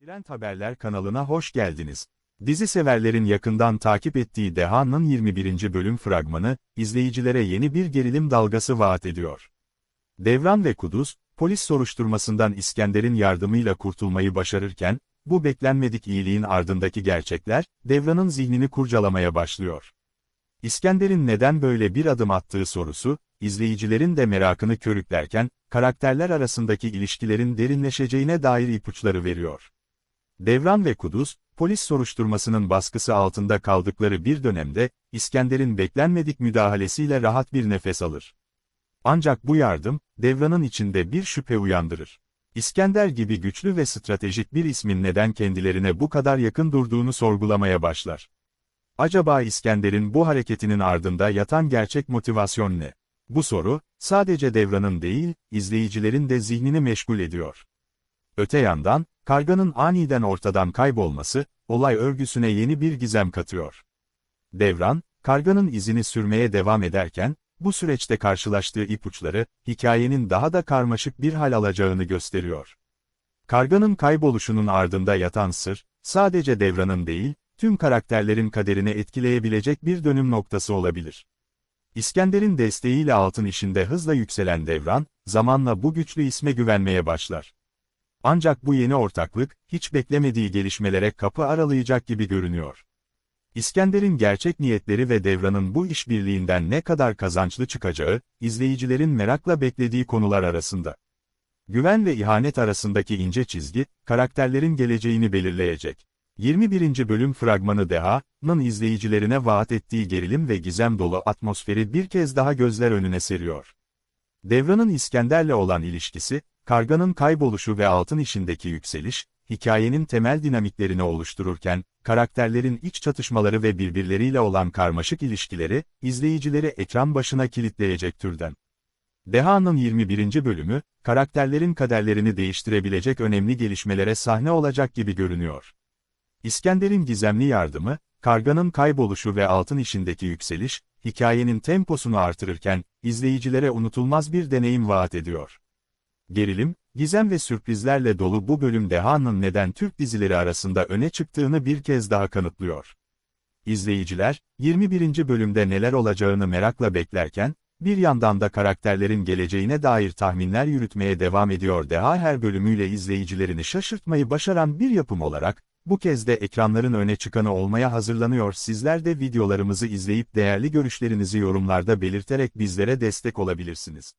Trend Haberler kanalına hoş geldiniz. Dizi severlerin yakından takip ettiği Deha'nın 21. bölüm fragmanı, izleyicilere yeni bir gerilim dalgası vaat ediyor. Devran ve Kuduz, polis soruşturmasından İskender'in yardımıyla kurtulmayı başarırken, bu beklenmedik iyiliğin ardındaki gerçekler, Devran'ın zihnini kurcalamaya başlıyor. İskender'in neden böyle bir adım attığı sorusu, izleyicilerin de merakını körüklerken, karakterler arasındaki ilişkilerin derinleşeceğine dair ipuçları veriyor. Devran ve Kuduz, polis soruşturmasının baskısı altında kaldıkları bir dönemde, İskender'in beklenmedik müdahalesiyle rahat bir nefes alır. Ancak bu yardım, Devran'ın içinde bir şüphe uyandırır. İskender gibi güçlü ve stratejik bir ismin neden kendilerine bu kadar yakın durduğunu sorgulamaya başlar. Acaba İskender'in bu hareketinin ardında yatan gerçek motivasyon ne? Bu soru, sadece Devran'ın değil, izleyicilerin de zihnini meşgul ediyor. Öte yandan, karganın aniden ortadan kaybolması, olay örgüsüne yeni bir gizem katıyor. Devran, karganın izini sürmeye devam ederken, bu süreçte karşılaştığı ipuçları, hikayenin daha da karmaşık bir hal alacağını gösteriyor. Karganın kayboluşunun ardında yatan sır, sadece Devran'ın değil, tüm karakterlerin kaderini etkileyebilecek bir dönüm noktası olabilir. İskender'in desteğiyle altın işinde hızla yükselen Devran, zamanla bu güçlü isme güvenmeye başlar. Ancak bu yeni ortaklık, hiç beklemediği gelişmelere kapı aralayacak gibi görünüyor. İskender'in gerçek niyetleri ve Devran'ın bu işbirliğinden ne kadar kazançlı çıkacağı, izleyicilerin merakla beklediği konular arasında. Güven ve ihanet arasındaki ince çizgi, karakterlerin geleceğini belirleyecek. 21. bölüm fragmanı Deha'nın izleyicilerine vaat ettiği gerilim ve gizem dolu atmosferi bir kez daha gözler önüne seriyor. Devran'ın İskender'le olan ilişkisi, karganın kayboluşu ve altın işindeki yükseliş, hikayenin temel dinamiklerini oluştururken, karakterlerin iç çatışmaları ve birbirleriyle olan karmaşık ilişkileri, izleyicileri ekran başına kilitleyecek türden. Deha'nın 21. bölümü, karakterlerin kaderlerini değiştirebilecek önemli gelişmelere sahne olacak gibi görünüyor. İskender'in gizemli yardımı, karganın kayboluşu ve altın işindeki yükseliş, hikayenin temposunu artırırken, izleyicilere unutulmaz bir deneyim vaat ediyor. Gerilim, gizem ve sürprizlerle dolu bu bölüm Deha'nın neden Türk dizileri arasında öne çıktığını bir kez daha kanıtlıyor. İzleyiciler, 21. bölümde neler olacağını merakla beklerken, bir yandan da karakterlerin geleceğine dair tahminler yürütmeye devam ediyor Deha her bölümüyle izleyicilerini şaşırtmayı başaran bir yapım olarak, bu kez de ekranların öne çıkanı olmaya hazırlanıyor. Sizler de videolarımızı izleyip değerli görüşlerinizi yorumlarda belirterek bizlere destek olabilirsiniz.